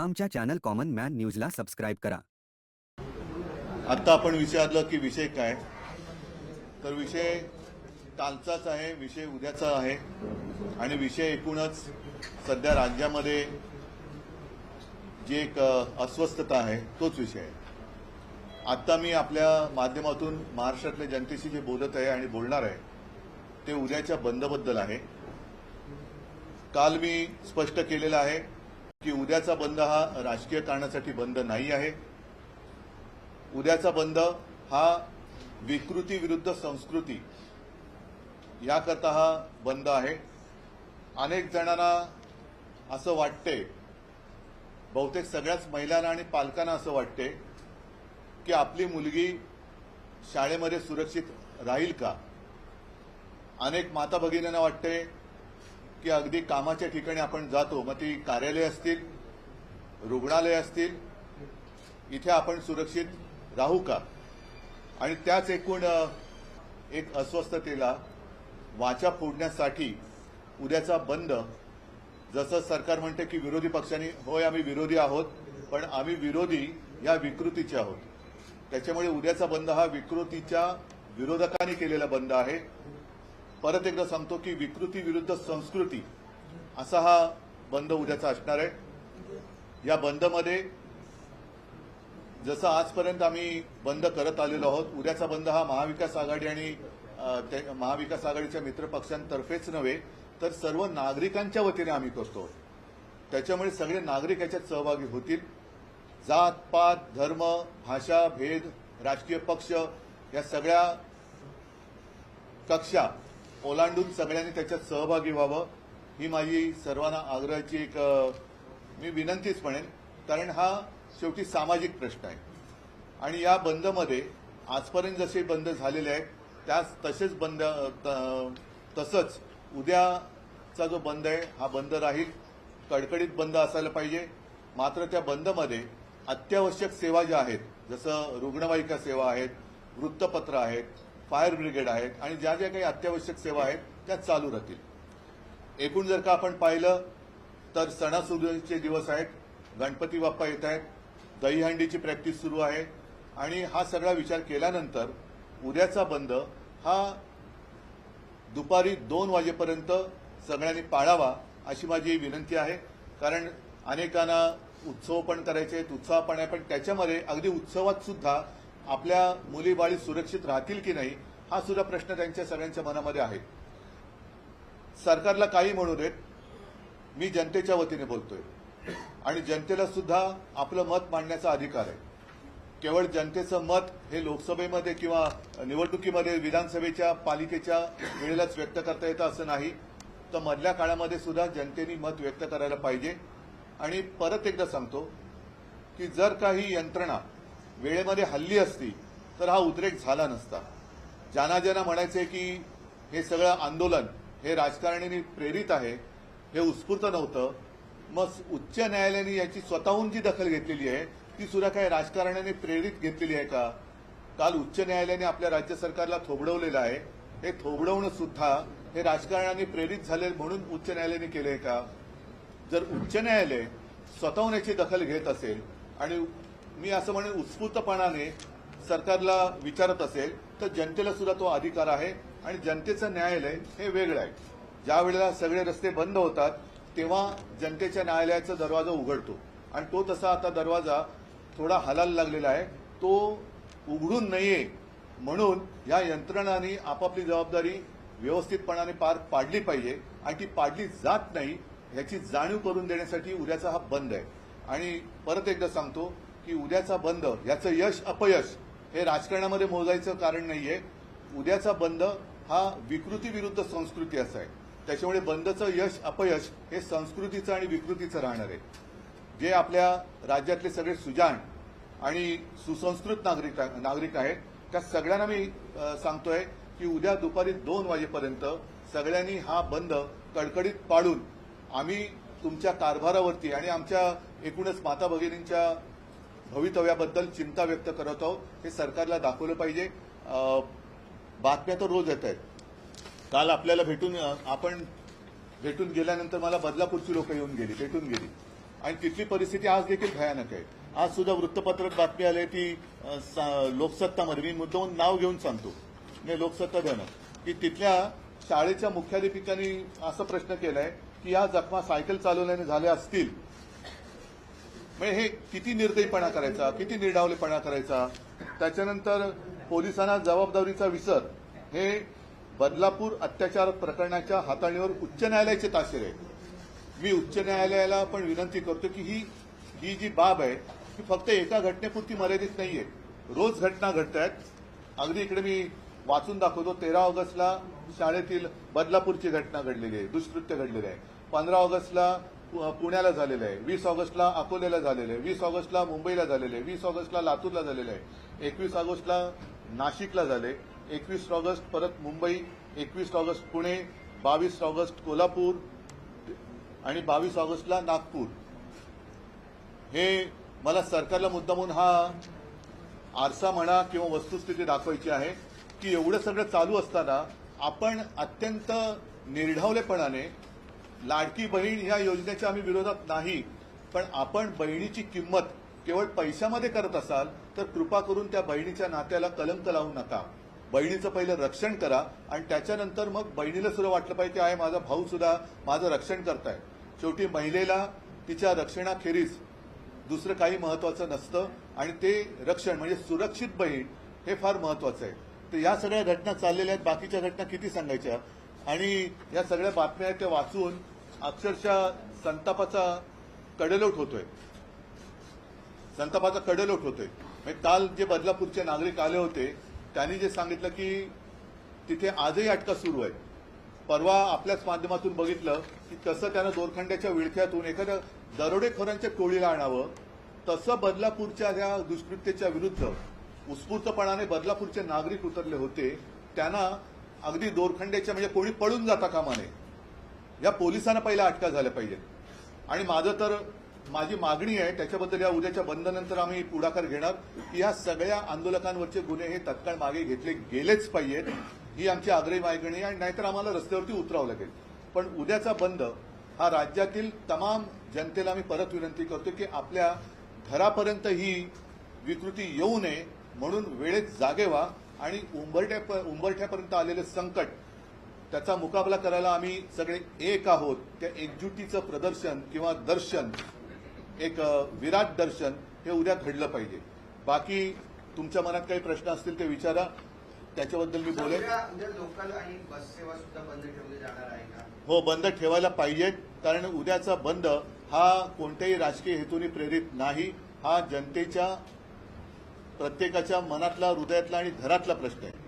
आमच्या channel common man न्यूजला subscribe करा. आत्ता आपण विचारलं की विषय काय? तर विषय कालचाच आहे विषय उद्याचा आहे. आणि विषय एकूणच सध्या राज्यामध्ये जी एक अस्वस्थता आहे तोच विषय आहे. आत्ता मी आपल्या माध्यमातून महाराष्ट्रातल्या जनतेशी जे बोलत आहे आणि बोलणार आहे ते उद्याच्या बंदबद्दल आहे. काल मी स्पष्ट केलेलं आहे की उद्याचा बंद हा राजकीय कारणासाठी बंद नाही आहे. उद्याचा बंद हा विकृती विरुद्ध संस्कृती याकरता हा बंद आहे. अनेक जणांना असं वाटते बहुतेक सगळ्याच महिलांना आणि पालकांना असं वाटते की आपली मुलगी शाळेमध्ये सुरक्षित राहील का? अनेक माता भगिनींना वाटते की अगदी कामाच्या ठिकाणी आपण जातो मग ती कार्यालय असतील रुग्णालय असतील इथे आपण सुरक्षित राहू का? आणि त्याच एकूण एक अस्वस्थतेला वाचा फोडण्यासाठी उद्याचा बंद. जसं सरकार म्हणते की विरोधी पक्षांनी होय आम्ही विरोधी आहोत पण आम्ही विरोधी या विकृतीचे आहोत. त्याच्यामुळे उद्याचा बंद हा विकृतीच्या विरोधकांनी केलेला बंद आहे. परत एकदा सांगतो की विकृती विरुद्ध संस्कृती असा हा बंद उद्याचा असणार आहे. या बंदमध्ये जसं आजपर्यंत आम्ही बंद करत आलेलो आहोत उद्याचा बंद हा महाविकास आघाडी आणि महाविकास आघाडीच्या मित्रपक्षांतर्फेच नव्हे तर सर्व नागरिकांच्या वतीने आम्ही करतो. त्याच्यामुळे सगळे नागरिक याच्यात सहभागी होतील. जात पात धर्म भाषा भेद राजकीय पक्ष या सगळ्या कक्षा ओलांडून सगळ्यांनी त्याच्यात सहभागी व्हावं ही माझी सर्वांना आग्रहाची एक मी विनंतीच म्हणेन. कारण हा शेवटी सामाजिक प्रश्न आहे. आणि या बंदमध्ये आजपर्यंत जसे बंद झालेले आहेत त्याच तसेच बंद त- तसंच उद्याचा जो बंद आहे हा बंद राहील. कडकडीत बंद असायला पाहिजे. मात्र त्या बंदमध्ये अत्यावश्यक सेवा ज्या आहेत जसं रुग्णवाहिका सेवा आहेत वृत्तपत्र आहेत फायर ब्रिगेड आहेत आणि ज्या ज्या काही अत्यावश्यक सेवा आहेत त्या चालू राहतील. एकूण जर का आपण पाहिलं तर सणासुदीचे दिवस आहेत गणपती बाप्पा येत आहेत दहीहंडीची प्रॅक्टिस सुरू आहे आणि हा सगळा विचार केल्यानंतर उद्याचा बंद हा दुपारी दोन वाजेपर्यंत सगळ्यांनी पाळावा अशी माझी विनंती आहे. कारण अनेकांना उत्सव पण करायचे आहेत उत्साह पण आहे पण त्याच्यामध्ये अगदी उत्सवात सुद्धा आपल्या मुली बाळी सुरक्षित राहतील की नाही हा सुद्धा प्रश्न त्यांच्या सगळ्यांच्या मनामध्ये आहे. सरकारला काही म्हणू देत मी जनतेच्या वतीने बोलतोय. आणि जनतेला सुद्धा आपलं मत मांडण्याचा अधिकार आहे. केवळ जनतेचं मत हे लोकसभेमध्ये किंवा निवडणुकीमध्ये विधानसभेच्या पालिकेच्या वेळेलाच व्यक्त करता येतं असं नाही. तर मधल्या काळामध्ये सुद्धा जनतेने मत व्यक्त करायला पाहिजे. आणि परत एकदा सांगतो की जर काही यंत्रणा वेळेमध्ये हल्ली असती तर हा उद्रेक झाला नसता. ज्यांना ज्यांना म्हणायचे की हे सगळं आंदोलन हे राजकारण्यांनी प्रेरित आहे हे उत्स्फूर्त नव्हतं. मग उच्च न्यायालयाने याची स्वतःहून जी दखल घेतलेली आहे ती सुद्धा काय राजकारण्याने प्रेरित घेतलेली आहे का? काल उच्च न्यायालयाने आपल्या राज्य सरकारला थोबडवलेलं आहे. हे थोबडवणं सुद्धा हे राजकारणाने प्रेरित झाले म्हणून उच्च न्यायालयाने केलंय का? जर उच्च न्यायालय स्वतःहून याची दखल घेत असेल आणि मी असं म्हणेन उत्स्फूर्तपणाने सरकारला विचारत असेल तर जनतेला सुद्धा तो अधिकार आहे आणि जनतेचं न्यायालय हे वेगळं आहे. ज्या वेळेला सगळे रस्ते बंद होतात तेव्हा जनतेच्या न्यायालयाचा दरवाजा उघडतो. आणि तो तसा आता दरवाजा थोडा हलायला लागलेला आहे. तो उघडून नये म्हणून या यंत्रणांनी आपापली जबाबदारी व्यवस्थितपणाने पार पाडली पाहिजे. आणि ती पाडली जात नाही ह्याची जाणीव करून देण्यासाठी उद्याचा हा बंद आहे. आणि परत एकदा सांगतो की उद्याचा बंद याचं यश अपयश हे राजकारणामध्ये मोजायचं कारण नाहीये. उद्याचा बंद हा विकृतीविरुद्ध संस्कृती असा आहे. त्याच्यामुळे बंदचं यश अपयश हे संस्कृतीचं आणि विकृतीचं राहणार आहे. जे आपल्या राज्यातले सगळे सुजाण आणि सुसंस्कृत नागरिक नागरिक आहेत त्या सगळ्यांना मी सांगतोय की उद्या दुपारी दोन वाजेपर्यंत सगळ्यांनी हा बंद कडकडीत पाडून आम्ही तुमच्या कारभारावरती आणि आमच्या एकूणच माता भगिनींच्या भवितव्याबद्दल चिंता व्यक्त करत आहोत. हे सरकारला दाखवलं पाहिजे. बातम्या तर रोज येत आहेत. काल आपल्याला भेटून आपण भेटून गेल्यानंतर मला बदलापूरची लोक येऊन गेली भेटून गेली. आणि तिथली परिस्थिती आज देखील भयानक आहे. आज सुद्धा वृत्तपत्रात बातमी आली आहे ती सा- लोकसत्तामध्ये. मी मुद्दाहून नाव घेऊन सांगतो. मी लोकसत्ता देणं की तिथल्या शाळेच्या मुख्याध्यापिकांनी असा प्रश्न केलाय की या जखमा सायकल चालवल्याने झाल्या असतील म्हणजे हे किती निर्दयीपणा करायचा किती निर्डावलेपणा करायचा? त्याच्यानंतर पोलिसांना जबाबदारीचा विसर हे बदलापूर अत्याचार प्रकरणाच्या हाताळणीवर उच्च न्यायालयाचे ताशेर आहे मी उच्च न्यायालयाला पण विनंती करतो की ही ही जी बाब आहे ही फक्त एका घटनेपुरती मर्यादित नाहीये. रोज घटना घडत आहेत. अगदी इकडे मी वाचून दाखवतो तेरा ऑगस्टला शाळेतील बदलापूरची घटना घडलेली आहे दुष्कृत्य घडलेलं आहे. पंधरा ऑगस्टला पुण्याला झालेलं आहे. वीस ऑगस्टला अकोल्याला झालेलं आहे. वीस ऑगस्टला मुंबईला झालेलं आहे. वीस ऑगस्टला लातूरला झालेलं आहे. एकवीस ऑगस्टला नाशिकला झाले. एकवीस ऑगस्ट परत मुंबई. एकवीस ऑगस्ट पुणे. बावीस ऑगस्ट कोल्हापूर. आणि बावीस ऑगस्टला नागपूर. हे मला सरकारला मुद्दामून हा आरसा म्हणा किंवा वस्तुस्थिती दाखवायची आहे की एवढं सगळं चालू असताना आपण अत्यंत निर्ढावलेपणाने लाडकी बहीण ह्या योजनेच्या आम्ही विरोधात नाही. पण आपण बहिणीची किंमत केवळ पैशामध्ये करत असाल तर कृपा करून त्या बहिणीच्या नात्याला कलंक लावू नका. बहिणीचं पहिलं रक्षण करा आणि त्याच्यानंतर मग बहिणीला सुद्धा वाटलं पाहिजे की आहे माझा भाऊ सुद्धा माझं रक्षण करताय. शेवटी महिलेला तिच्या रक्षणाखेरीज दुसरं काही महत्वाचं नसतं आणि ते रक्षण म्हणजे सुरक्षित बहीण हे फार महत्वाचं आहे. तर या सगळ्या घटना चाललेल्या आहेत. बाकीच्या घटना किती सांगायच्या? आणि या सगळ्या बातम्या आहेत त्या वाचून अक्षरशः संतापाचा कडलोट होतोय. संतापाचा कडलोट होतोय. म्हणजे काल जे बदलापूरचे नागरिक आले होते त्यांनी जे सांगितलं की तिथे आजही अटका सुरू आहे. परवा आपल्याच माध्यमातून बघितलं की कसं त्यानं दोरखंड्याच्या विळख्यातून एखाद्या दरोडेखोरांच्या टोळीला आणावं तसं बदलापूरच्या त्या दुष्कृत्याच्या विरुद्ध उत्स्फूर्तपणाने बदलापूरचे नागरिक उतरले होते त्यांना अगदी दोरखंड्याच्या म्हणजे कोणी पळून जाता कामा नये. या पोलिसांना पहिल्या अटका झाल्या पाहिजेत. आणि माझं तर माझी मागणी आहे त्याच्याबद्दल या उद्याच्या बंदनंतर आम्ही पुढाकार घेणार की या सगळ्या आंदोलकांवरचे गुन्हे हे तत्काळ मागे घेतले गेलेच पाहिजेत. ही आमची आग्रही मागणी आहे आणि नाहीतर आम्हाला रस्त्यावरती उतरावं लागेल. पण उद्याचा बंद हा राज्यातील तमाम जनतेला मी परत विनंती करतो की आपल्या घरापर्यंत ही विकृती येऊ नये म्हणून वेळेत जागे व्हा. आणि उंबरठ्या उंबरठ्यापर्यंत आलेले संकट त्याचा मुकाबला करायला आम्ही सगळे एक आहोत. त्या एकजुटीचं प्रदर्शन किंवा दर्शन एक विराट दर्शन हे उद्या घडलं पाहिजे. बाकी तुमच्या मनात काही प्रश्न असतील ते विचारा. त्याच्याबद्दल मी बोलेन. उद्या उद्या लोकल आणि बस सेवा सुद्धा बंद ठेवली जाणार आहे का? हो बंद ठेवायला पाहिजेत कारण उद्याचा बंद हा कोणत्याही राजकीय हेतूने प्रेरित नाही. हा जनतेच्या प्रत्येकाच्या मनातला हृदयातला आणि घरातला प्रश्न आहे.